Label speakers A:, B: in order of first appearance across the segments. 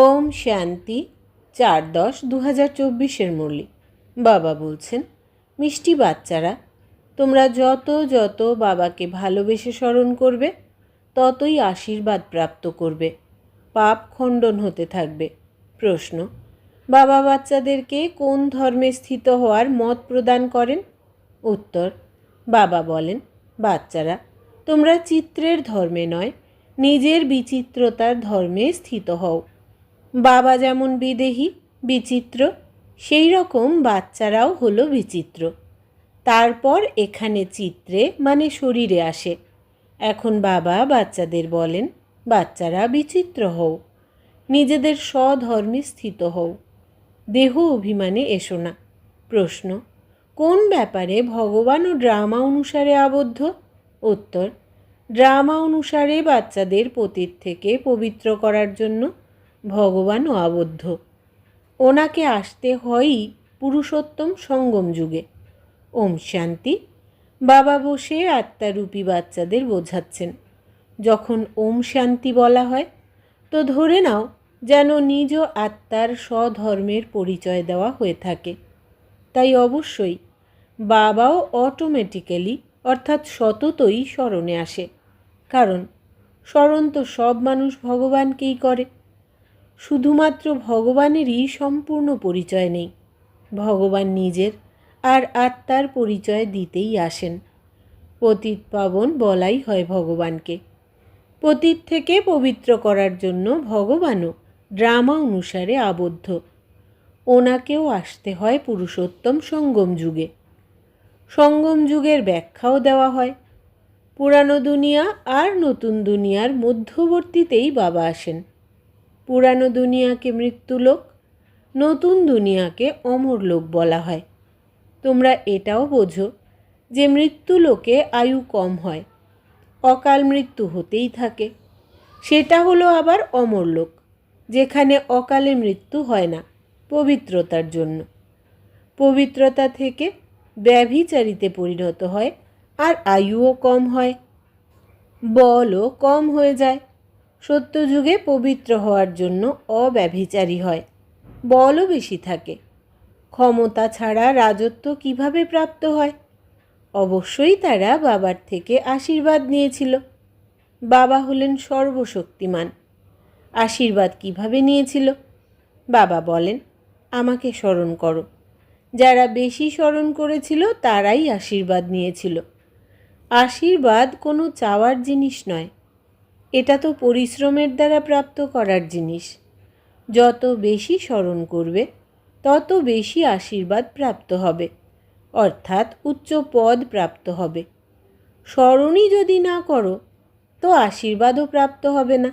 A: ওম শান্তি চার দশ দু হাজার চব্বিশের মুরলি। বাবা বলছেন, মিষ্টি বাচ্চারা, তোমরা যত যত বাবাকে ভালোবেসে স্মরণ করবে, ততই আশীর্বাদ প্রাপ্ত করবে, পাপ খণ্ডন হতে থাকবে। প্রশ্ন, বাবা বাচ্চাদেরকে কোন ধর্মে স্থিত হওয়ার মত প্রদান করেন? উত্তর, বাবা বলেন, বাচ্চারা, তোমরা চিত্রের ধর্মে নয়, নিজের বিচিত্রতার ধর্মে স্থিত হও। বাবা যেমন বিদেহী, বিচিত্র, সেই রকম বাচ্চারাও হলো বিচিত্র। তারপর এখানে চিত্রে মানে শরীরে আসে। এখন বাবা বাচ্চাদের বলেন, বাচ্চারা বিচিত্র হও। নিজেদের স্বধর্মে স্থিত হও। দেহ অভিমানে এসো না। প্রশ্ন, কোন ব্যাপারে ভগবান ও ড্রামা অনুসারে আবদ্ধ? উত্তর, ড্রামা অনুসারে বাচ্চাদের পতীত থেকে পবিত্র করার জন্য। ভগবানও আবদ্ধ। ওনাকে আসতে হয়ই পুরুষোত্তম সঙ্গম যুগে। ওম শান্তি, বাবা বসে আত্মারূপী বাচ্চাদের বোঝাচ্ছেন। যখন ওম শান্তি বলা হয়, তো ধরে নাও যেন নিজ আত্মার স্বধর্মের পরিচয় দেওয়া হয়ে থাকে। তাই অবশ্যই বাবাও অটোমেটিক্যালি অর্থাৎ সততই স্মরণে আসে। কারণ স্মরণ তো সব মানুষ ভগবানকেই করে। শুধুমাত্র ভগবানেরই সম্পূর্ণ পরিচয় নেই। ভগবান নিজের আর আত্মার পরিচয় দিতেই আসেন। পতিত পাবন বলাই হয় ভগবানকে। পতিত থেকে পবিত্র করার জন্য ভগবানও ড্রামা অনুসারে আবদ্ধ। ওনাকেও আসতে হয় পুরুষোত্তম সঙ্গম যুগে। সঙ্গম যুগের ব্যাখ্যাও দেওয়া হয়। পুরানো দুনিয়া আর নতুন দুনিয়ার মধ্যবর্তীতেই বাবা আসেন। পুরানো দুনিয়াকে মৃত্যুলোক, নতুন দুনিয়াকে অমর লোক বলা হয়। তোমরা এটাও বোঝো যে মৃত্যুলোকে আয়ু কম হয়, অকাল মৃত্যু হতেই থাকে। সেটা হলো আবার অমরলোক, যেখানে অকালে মৃত্যু হয় না, পবিত্রতার জন্য। পবিত্রতা থেকে ব্যভিচারিতে পরিণত হয় আর আয়ুও কম হয়। বলও কম হয়ে যায়। সত্যযুগে পবিত্র হওয়ার জন্য অব্যভিচারী হয়। বলও বেশি থাকে। ক্ষমতা ছাড়া রাজত্ব কীভাবে প্রাপ্ত হয়? অবশ্যই তারা বাবার থেকে আশীর্বাদ নিয়েছিল। বাবা হলেন সর্বশক্তিমান। আশীর্বাদ কীভাবে নিয়েছিল? বাবা বলেন, আমাকে স্মরণ করো। যারা বেশি স্মরণ করেছিল, তারাই আশীর্বাদ নিয়েছিল। আশীর্বাদ কোনো চাওয়ার জিনিস নয়। এটা তো পরিশ্রমের দ্বারা প্রাপ্ত করার জিনিস। যত বেশি স্মরণ করবে, তত বেশি আশীর্বাদ প্রাপ্ত হবে, অর্থাৎ উচ্চ পদ প্রাপ্ত হবে। স্মরণই যদি না করো, তো আশীর্বাদও প্রাপ্ত হবে না।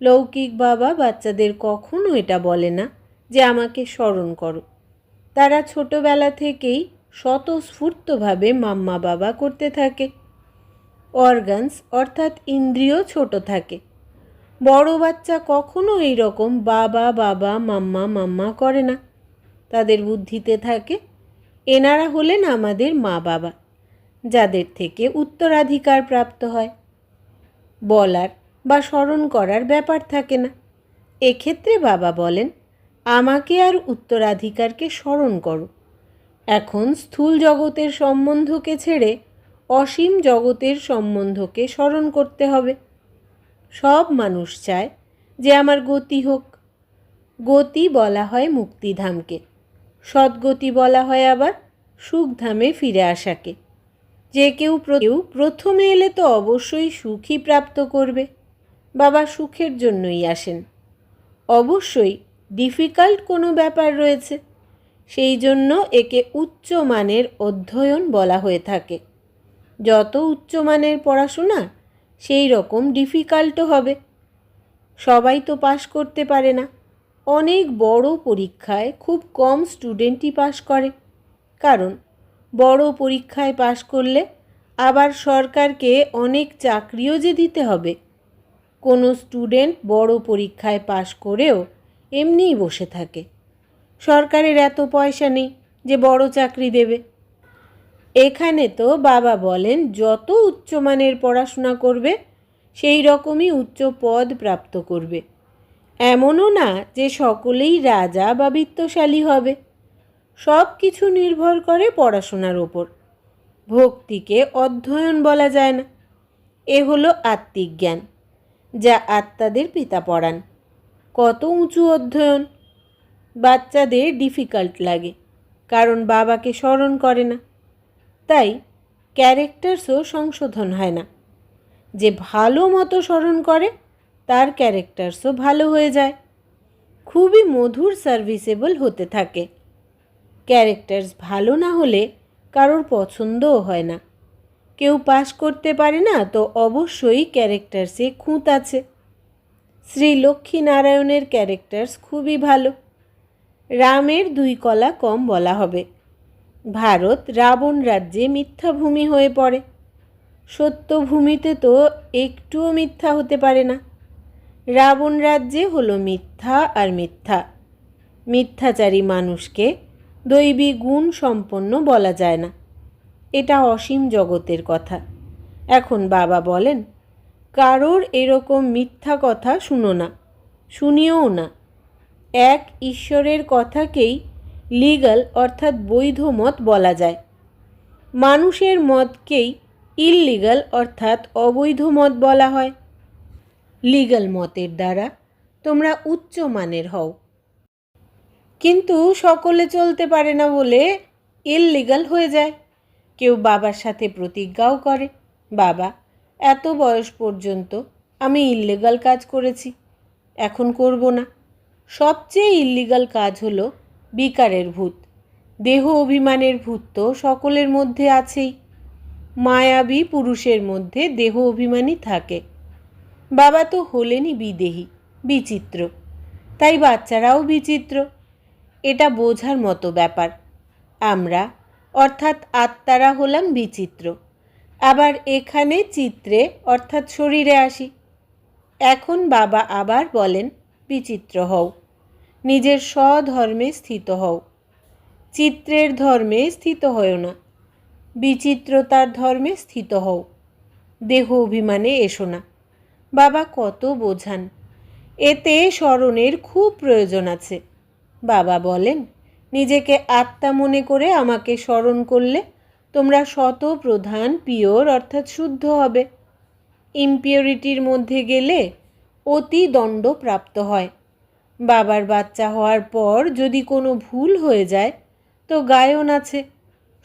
A: লৌকিক বাবা বাচ্চাদের কখনো এটা বলে না যে আমাকে স্মরণ করো। তারা ছোটবেলা থেকেই স্বতঃস্ফূর্তভাবে মাম্মা বাবা করতে থাকে। অর্গানস অর্থাৎ ইন্দ্রিয় ছোট থাকে। বড় বাচ্চা কখনো এই রকম বাবা বাবা, মাম্মা মাম্মা করে না। তাদের বুদ্ধিতে থাকে, এনারা হলেন আমাদের মা বাবা, যাদের থেকে উত্তরাধিকার প্রাপ্ত হয়। বলার বা স্মরণ করার ব্যাপার থাকে না। এক্ষেত্রে বাবা বলেন, আমাকে আর উত্তরাধিকারকে স্মরণ করো। এখন স্থূল জগতের সম্বন্ধকে ছেড়ে অসীম জগতের সম্বন্ধকে স্মরণ করতে হবে। সব মানুষ চায় যে আমার গতি হোক। গতি বলা হয় মুক্তিধামকে। সদ্গতি বলা হয় আবার সুখধামে ফিরে আসাকে। যে কেউ কেউ প্রথমে এলে তো অবশ্যই সুখই প্রাপ্ত করবে। বাবা সুখের জন্যই আসেন। অবশ্যই ডিফিকাল্ট কোনো ব্যাপার রয়েছে। সেই জন্য একে উচ্চ মানের অধ্যয়ন বলা হয়ে থাকে। যত উচ্চমানের পড়াশোনা, সেই রকম ডিফিকাল্টও হবে। সবাই তো পাশ করতে পারে না। অনেক বড় পরীক্ষায় খুব কম স্টুডেন্টই পাশ করে। কারণ, বড় পরীক্ষায় পাশ করলে আবার সরকারকে অনেক চাকরিও যে দিতে হবে। কোনো স্টুডেন্ট বড় পরীক্ষায় পাশ করেও এমনিই বসে থাকে। সরকারের এত পয়সা নেই যে বড় চাকরি দেবে। এখানে তো বাবা বলেন যত উচ্চমানের পড়াশোনা করবে, সেই রকমই উচ্চ পদ প্রাপ্ত করবে। এমনও না যে সকলেই রাজা বা বিত্তশালী হবে। সব কিছু নির্ভর করে পড়াশোনার ওপর। ভক্তিকে অধ্যয়ন বলা যায় না। এ হলো আত্মিক জ্ঞান, যা আত্মাদের পিতা পড়ান। কত উঁচু অধ্যয়ন? বাচ্চাদের ডিফিকাল্ট লাগে, কারণ বাবাকে স্মরণ করে না। তাই ক্যারেক্টার্সও সংশোধন হয় না। যে ভালো মতো স্মরণ করে, তার ক্যারেক্টার্সও ভালো হয়ে যায়। খুবই মধুর সার্ভিসেবল হতে থাকে। ক্যারেক্টার্স ভালো না হলে কারোর পছন্দও হয় না। কেউ পাশ করতে পারে না, তো অবশ্যই ক্যারেক্টার্সে খুঁত আছে। শ্রী লক্ষ্মীনারায়ণের ক্যারেক্টার্স খুবই ভালো। রামের দুই কলা কম বলা হবে। ভারত রাবণ রাজ্যে মিথ্যাভূমি হয়ে পড়ে। সত্য ভূমিতে তো একটুও মিথ্যা হতে পারে না। রাবণ রাজ্যে হলো মিথ্যা আর মিথ্যা। মিথ্যাচারী মানুষকে দৈবী গুণ সম্পন্ন বলা যায় না। এটা অসীম জগতের কথা। এখন বাবা বলেন, কারোর এরকম মিথ্যা কথা শুনো না, শুনিও না। এক ঈশ্বরের কথাকেই লিগাল অর্থাৎ বৈধ মত বলা যায়। মানুষের মতকেই ইললিগাল অর্থাৎ অবৈধ মত বলা হয়। লিগাল মতের দ্বারা তোমরা উচ্চ মানের হও। কিন্তু সকলে চলতে পারে না বলে ইললিগাল হয়ে যায়। কেউ বাবার সাথে প্রতিজ্ঞাও করে, বাবা, এত বয়স পর্যন্ত আমি ইললিগাল কাজ করেছি, এখন করব না। সবচেয়ে ইল্লিগাল কাজ হলো বিকারের ভূত। দেহ অভিমানের ভূত তো সকলের মধ্যে আছেই। মায়াবী পুরুষের মধ্যে দেহ অভিমানই থাকে। বাবা তো হলেনই বিদেহী, বিচিত্র। তাই বাচ্চারাও বিচিত্র। এটা বোঝার মতো ব্যাপার। আমরা, অর্থাৎ আত্মারা হলাম বিচিত্র। আবার এখানে চিত্রে, অর্থাৎ শরীরে আসি। এখন বাবা আবার বলেন, বিচিত্র হও। নিজের স্বধর্মে স্থিত হও। চিত্রের ধর্মে স্থিত হও না। বিচিত্রতার ধর্মে স্থিত হও। দেহ অভিমানে এসো না। বাবা কত বোঝান। এতে স্মরণের খুব প্রয়োজন আছে। বাবা বলেন, নিজেকে আত্মা মনে করে আমাকে স্মরণ করলে তোমরা শত প্রধান পিওর অর্থাৎ শুদ্ধ হবে। ইম্পিওরিটির মধ্যে গেলে অতি দণ্ড প্রাপ্ত হয়। বাবার বাচ্চা হওয়ার পর যদি কোনো ভুল হয়ে যায়, তো গায়ন আছে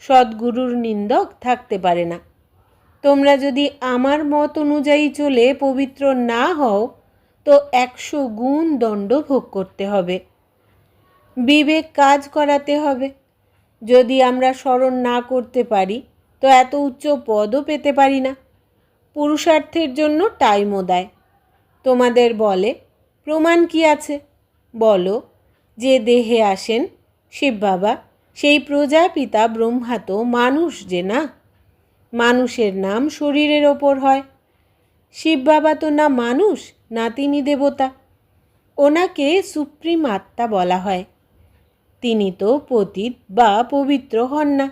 A: সদ্গুরুর নিন্দক থাকতে পারে না। তোমরা যদি আমার মত অনুযায়ী চলে পবিত্র না হও, তো একশো গুণ দণ্ড ভোগ করতে হবে। বিবেক কাজ করাতে হবে। যদি আমরা স্মরণ না করতে পারি, তো এত উচ্চ পদও পেতে পারি না। পুরুষার্থের জন্য টাইমও দেয়। তোমাদের বলে, প্রমাণ কি আছে? বলো, যে দেহে আসেন শিব বাবা, সেই প্রজাপিতা ব্রহ্মা তো মানুষ যে না? মানুষের নাম শরীরের ওপর হয়। শিব বাবা তো না মানুষ, না তিনি দেবতা। ওনাকে সুপ্রিম আত্মা বলা হয়। তিনি তো পতিত বা পবিত্র হন না।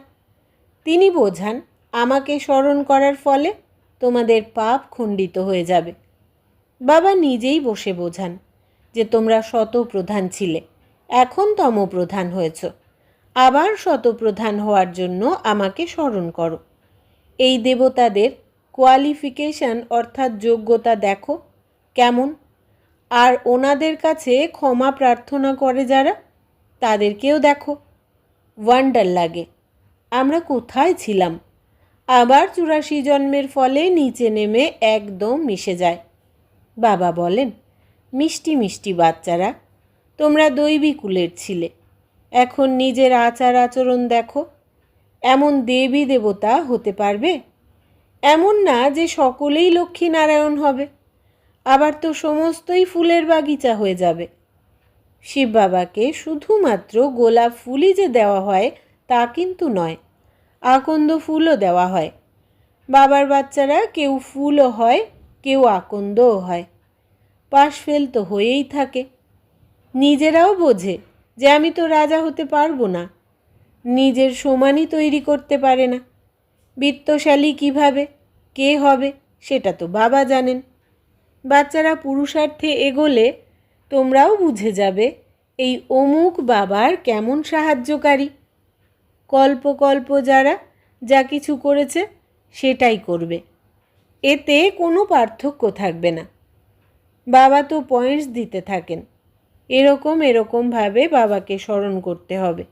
A: তিনি বোঝান, আমাকে স্মরণ করার ফলে তোমাদের পাপ খণ্ডিত হয়ে যাবে। বাবা নিজেই বসে বোঝান যে তোমরা শতপ্রধান ছিলে, এখন তমপ্রধান হয়েছ। আবার শতপ্রধান হওয়ার জন্য আমাকে স্মরণ করো। এই দেবতাদের কোয়ালিফিকেশন অর্থাৎ যোগ্যতা দেখো কেমন। আর ওনাদের কাছে ক্ষমা প্রার্থনা করে যারা, তাদেরকেও দেখো। ওয়ান্ডার লাগে, আমরা কোথায় ছিলাম? আবার চুরাশি জন্মের ফলে নিচে নেমে একদম মিশে যায়। বাবা বলেন মিষ্টি মিষ্টি বাচ্চারা, তোমরা দৈবী কুলের ছিলে। এখন নিজের আচার আচরণ দেখো, এমন দেবী দেবতা হতে পারবে? এমন না যে সকলেই লক্ষ্মীনারায়ণ হবে, আবার তো সমস্তই ফুলের বাগিচা হয়ে যাবে। শিব বাবাকে শুধুমাত্র গোলাপ ফুলই যে দেওয়া হয়, তা কিন্তু নয়, আকন্দ ফুলও দেওয়া হয়। বাবার বাচ্চারা কেউ ফুলও হয়, কেউ আকন্দও হয়। পাশ ফেল তো হয়েই থাকে। নিজেরাও বোঝে যে আমি তো রাজা হতে পারব না। নিজের সমানই তৈরি করতে পারে না। বিত্তশালী কীভাবে? কে হবে? সেটা তো বাবা জানেন। বাচ্চারা পুরুষার্থে এগোলে তোমরাও বুঝে যাবে এই অমুক বাবার কেমন সাহায্যকারী। কল্প কল্প যারা যা কিছু করেছে সেটাই করবে। এতে কোনো পার্থক্য থাকবে না। বাবা তো পয়েন্টস দিতে থাকেন। এরকম এরকমভাবে বাবাকে স্মরণ করতে হবে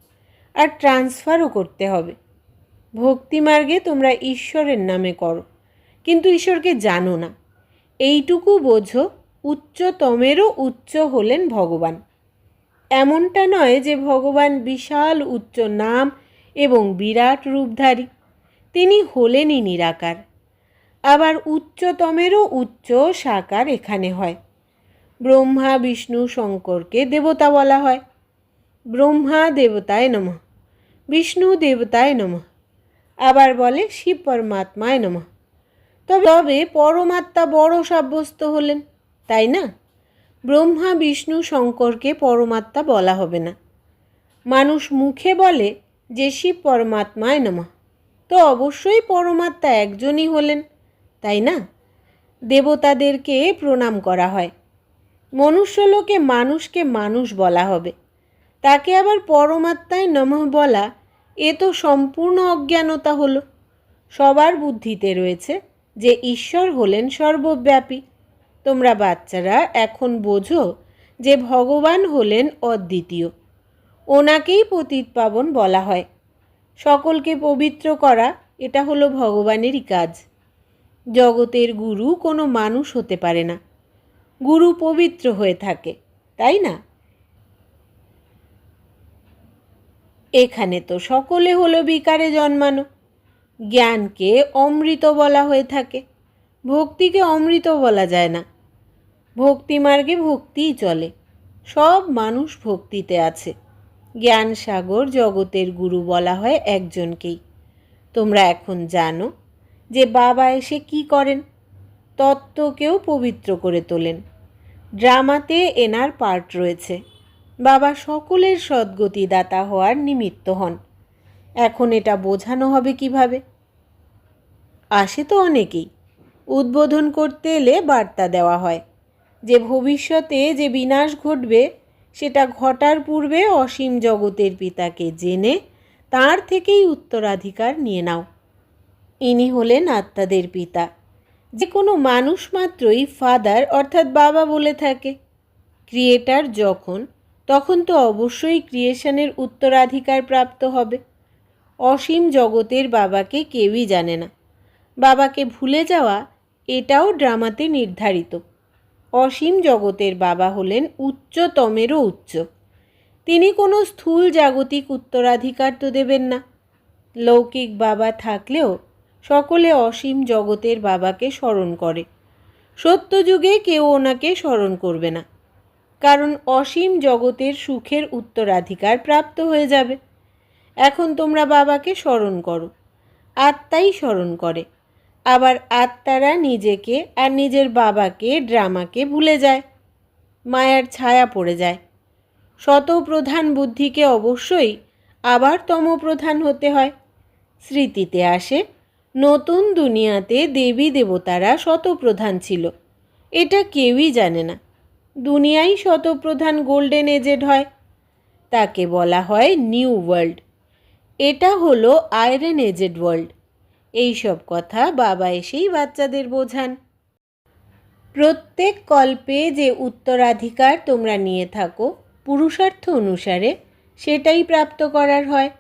A: আর ট্রান্সফারও করতে হবে। ভক্তিমার্গে তোমরা ঈশ্বরের নামে করো, কিন্তু ঈশ্বরকে জানো না। এইটুকু বোঝো উচ্চতমেরও উচ্চ হলেন ভগবান। এমনটা নয় যে ভগবান বিশাল উচ্চ নাম এবং বিরাট রূপধারী, তিনি হলেনই নিরাকার। আবার উচ্চতমেরও উচ্চ সাকার এখানে হয়। ব্রহ্মা, বিষ্ণু, শঙ্করকে দেবতা বলা হয়। ব্রহ্মা দেবতায় নমঃ। বিষ্ণু দেবতায় নমঃ। আবার বলে শিব পরমাত্মায় নমঃ। তবে পরমাত্মা বড় সাব্যস্ত হলেন, তাই না? ব্রহ্মা, বিষ্ণু, শঙ্করকে পরমাত্মা বলা হবে না। মানুষ মুখে বলে যে শিব পরমাত্মায় নমঃ। তো অবশ্যই পরমাত্মা একজনই হলেন, তাই না? দেবতাদেরকে প্রণাম করা হয়। মনুষ্যলোকে মানুষকে মানুষ বলা হবে। তাকে আবার পরমাত্মায় নমঃ বলা, এ তো সম্পূর্ণ অজ্ঞানতা হলো। সবার বুদ্ধিতে রয়েছে যে ঈশ্বর হলেন সর্বব্যাপী। তোমরা বাচ্চারা, এখন বোঝো যে ভগবান হলেন অদ্বিতীয়। ওনাকেই পতিত পাবন বলা হয়। সকলকে পবিত্র করা, এটা হলো ভগবানেরই কাজ। জগতের গুরু কোনো মানুষ হতে পারে না। গুরু পবিত্র হয়ে থাকে, তাই না? এখানে তো সকলে হলো বিকারে জন্মানো। জ্ঞানকে অমৃত বলা হয়ে থাকে, ভক্তিকে অমৃত বলা যায় না। ভক্তিমার্গে ভক্তিই চলে, সব মানুষ ভক্তিতে আছে। জ্ঞান সাগর জগতের গুরু বলা হয় একজনকেই। তোমরা এখন জানো যে বাবা এসে কি করেন। তত্ত্বকেও পবিত্র করে তোলেন। ড্রামাতে এনার পার্ট রয়েছে। বাবা সকলের সদ্গতিদাতা হওয়ার নিমিত্ত হন। এখন এটা বোঝানো হবে কীভাবে? আসে তো অনেকেই। উদ্বোধন করতে এলে বার্তা দেওয়া হয় যে, ভবিষ্যতে যে বিনাশ ঘটবে, সেটা ঘটার পূর্বে অসীম জগতের পিতাকে জেনে তার থেকেই উত্তরাধিকার নিয়ে নাও। ইনি হলেন আত্মাদের পিতা। যে কোনো মানুষ মাত্রই ফাদার অর্থাৎ বাবা বলে থাকে। ক্রিয়েটার যখন, তখন তো অবশ্যই ক্রিয়েশনের উত্তরাধিকার প্রাপ্ত হবে। অসীম জগতের বাবাকে কেউই জানে না। বাবাকে ভুলে যাওয়া, এটাও ড্রামাতে নির্ধারিত। অসীম জগতের বাবা হলেন উচ্চতমেরও উচ্চ। তিনি কোনো স্থূল জাগতিক উত্তরাধিকার তো দেবেন না। লৌকিক বাবা থাকলেও সকলে অসীম জগতের বাবাকে স্মরণ করে। সত্যযুগে কেউ ওনাকে স্মরণ করবে না। কারণ অসীম জগতের সুখের উত্তরাধিকার প্রাপ্ত হয়ে যাবে। এখন তোমরা বাবাকে স্মরণ করো। আত্মাই স্মরণ করে। আবার আত্মারা নিজেকে আর নিজের বাবাকে, ড্রামাকে ভুলে যায়। মায়ার ছায়া পড়ে যায়। শতপ্রধান বুদ্ধিকে অবশ্যই আবার তমপ্রধান হতে হয়। স্মৃতিতে আসে নতুন দুনিয়াতে দেবী দেবতারা শতপ্রধান ছিল। এটা কেউই জানে না। দুনিয়াই শতপ্রধান গোল্ডেন এজেড হয়। তাকে বলা হয় নিউ ওয়ার্ল্ড। এটা হলো আয়রন এজেড ওয়ার্ল্ড। এই সব কথা বাবা এসেই বাচ্চাদের বোঝান। প্রত্যেক কল্পে যে উত্তরাধিকার তোমরা নিয়ে থাকো, পুরুষার্থ অনুসারে সেটাই প্রাপ্ত করার হয়।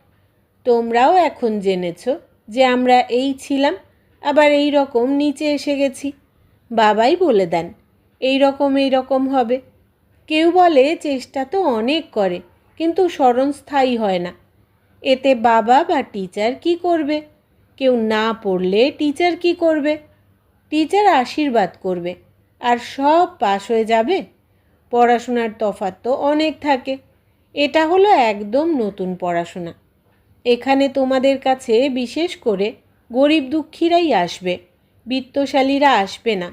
A: তোমরাও এখন জেনেছ যে আমরা এই ছিলাম, আবার এই রকম নিচে এসে গেছি। বাবাই বলে দেন, এই রকম এই রকম হবে। কেউ বলে চেষ্টা তো অনেক করে, কিন্তু স্মরণ স্থায়ী হয় না। এতে বাবা বা টিচার কি করবে? কেউ না পড়লে টিচার কি করবে? টিচার আশীর্বাদ করবে, আর সব পাশ হয়ে যাবে। পড়াশোনার তফাৎ তো অনেক থাকে। এটা হলো একদম নতুন পড়াশোনা। এখানে তোমাদের কাছে বিশেষ করে গরিব দুঃখীরাই আসবে, বিত্তশালীরা আসবে না।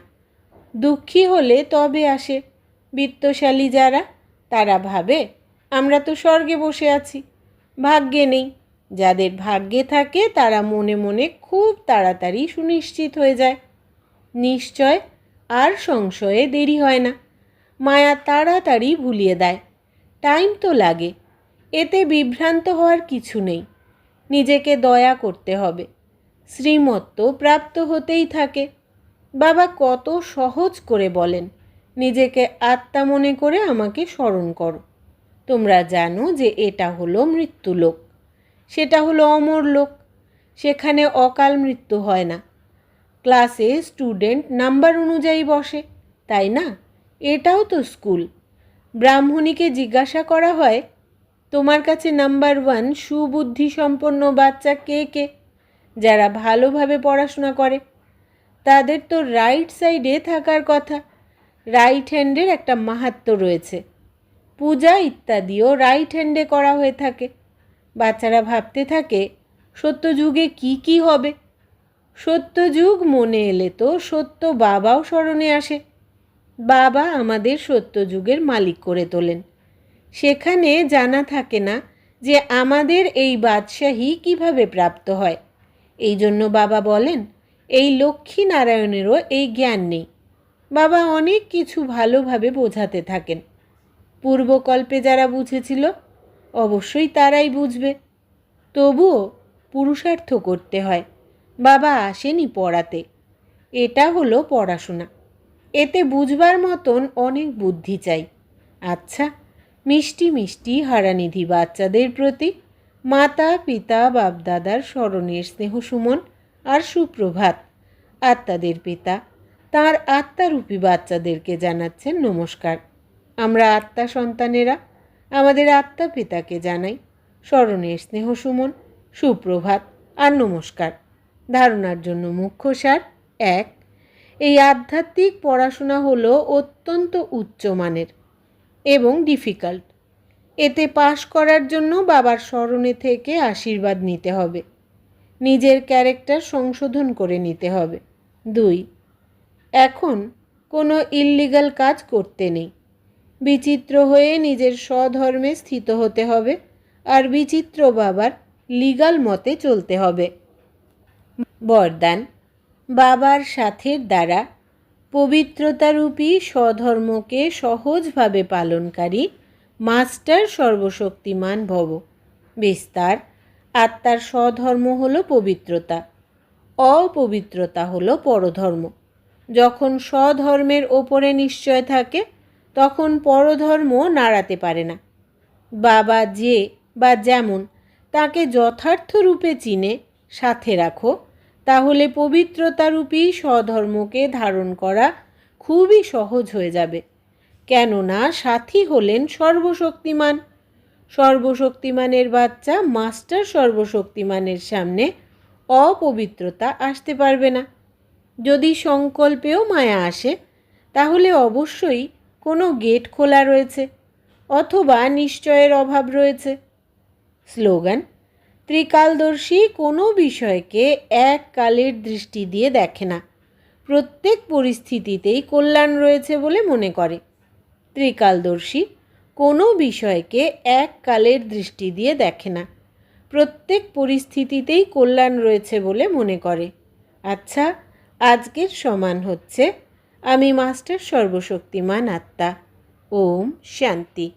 A: দুঃখী হলে তবে আসে, বিত্তশালী যারা, তারা ভাবে, আমরা তো স্বর্গে বসে আছি। ভাগ্যে নেই, যাদের ভাগ্যে থাকে তারা মনে মনে খুব তাড়াতাড়ি সুনিশ্চিত হয়ে যায়। নিশ্চয় আর সংশয়ে দেরি হয় না, মায়া তাড়াতাড়ি ভুলিয়ে দেয়। টাইম তো লাগে, এতে বিভ্রান্ত হওয়ার কিছু নেই। নিজেকে দয়া করতে হবে। শ্রীমত্ত প্রাপ্ত হতেই থাকে। বাবা কত সহজ করে বলেন, নিজেকে আত্মা মনে করে আমাকে স্মরণ করো। তোমরা জানো যে এটা হলো মৃত্যুলোক। সেটা হলো অমর লোক। সেখানে অকাল মৃত্যু হয় না। ক্লাসে স্টুডেন্ট নাম্বার অনুযায়ী বসে, তাই না? এটাও তো স্কুল। ব্রাহ্মণীকে জিজ্ঞাসা করা হয় তোমার কাছে নাম্বার ওয়ান সুবুদ্ধি সম্পন্ন বাচ্চা কে কে? যারা ভালোভাবে পড়াশোনা করে। তাদের তো রাইট সাইডে থাকার কথা। রাইট হ্যান্ডের একটা মাহাত্ম রয়েছে। পূজা ইত্যাদিও রাইট হ্যান্ডে করা হয়ে থাকে। বাচ্চারা ভাবতে থাকে, সত্যযুগে কি কি হবে? সত্যযুগ মনে এলে তো সত্য বাবাও স্মরণে আসে। বাবা আমাদের সত্যযুগের মালিক করে তোলেন। সেখানে জানা থাকে না যে আমাদের এই বাদশাহী কীভাবে প্রাপ্ত হয়। এই জন্য বাবা বলেন, এই লক্ষ্মী নারায়ণেরও এই জ্ঞান নেই। বাবা অনেক কিছু ভালোভাবে বোঝাতে থাকেন। পূর্বকল্পে যারা বুঝেছিল, অবশ্যই তারাই বুঝবে। তবুও পুরুষার্থ করতে হয়। বাবা আসেনি পড়াতে। এটা হলো পড়াশোনা। এতে বুঝবার মতন অনেক বুদ্ধি চাই। আচ্ছা মিষ্টি মিষ্টি হারানিধি বাচ্চাদের প্রতি মাতা, পিতা, বাপদাদার স্মরণের স্নেহ সুমন আর সুপ্রভাত। আত্মাদের পিতা, তার আত্মারূপী বাচ্চাদেরকে জানাচ্ছেন নমস্কার। আমরা আত্মা সন্তানেরা, আমাদের আত্মা পিতাকে জানাই স্মরণের স্নেহ সুমন, সুপ্রভাত আর নমস্কার। ধারণার জন্য মুখ্য সার এক, এই আধ্যাত্মিক পড়াশোনা হলো অত্যন্ত উচ্চমানের। এবং ডিফিকাল্ট। এতে পাশ করার জন্য বাবার স্মরণে থেকে আশীর্বাদ নিতে হবে। নিজের ক্যারেক্টার সংশোধন করে নিতে হবে। দুই, এখন কোনো ইললিগাল কাজ করতে নেই। বিচিত্র হয়ে নিজের স্বধর্মে স্থিত হতে হবে আর বিচিত্র বাবার লিগাল মতে চলতে হবে। বরদান, বাবার সাথের দ্বারা পবিত্রতারূপী স্বধর্মকে সহজভাবে পালনকারী মাস্টার সর্বশক্তিমান ভব। বিস্তার আত্মার স্বধর্ম হলো পবিত্রতা, অপবিত্রতা হলো পরধর্ম। যখন স্বধর্মের ওপরে নিশ্চয় থাকে, তখন পরধর্ম নাড়াতে পারে না। বাবা যে বা যেমন তাকে যথার্থ রূপে চিনে, সাথে রাখো। তাহলে পবিত্রতারূপী স্বধর্মকে ধারণ করা খুবই সহজ হয়ে যাবে। কেননা সাথী হলেন সর্বশক্তিমান। সর্বশক্তিমানের বাচ্চা মাস্টার সর্বশক্তিমানের সামনে অপবিত্রতা আসতে পারবে না। যদি সংকল্পেও মায়া আসে, তাহলে অবশ্যই কোনো গেট খোলা রয়েছে, অথবা নিশ্চয়ের অভাব রয়েছে। স্লোগান ত্রিকালদর্শী কোনো বিষয়কে এক কালের দৃষ্টি দিয়ে দেখে না। প্রত্যেক পরিস্থিতিতেই কল্যাণ রয়েছে বলে মনে করে। ত্রিকালদর্শী কোনো বিষয়কে এক কালের দৃষ্টি দিয়ে দেখে না। প্রত্যেক পরিস্থিতিতেই কল্যাণ রয়েছে বলে মনে করে। আচ্ছা আজকের সমান হচ্ছে, আমি মাস্টার সর্বশক্তিমান আত্মা। ওম শান্তি।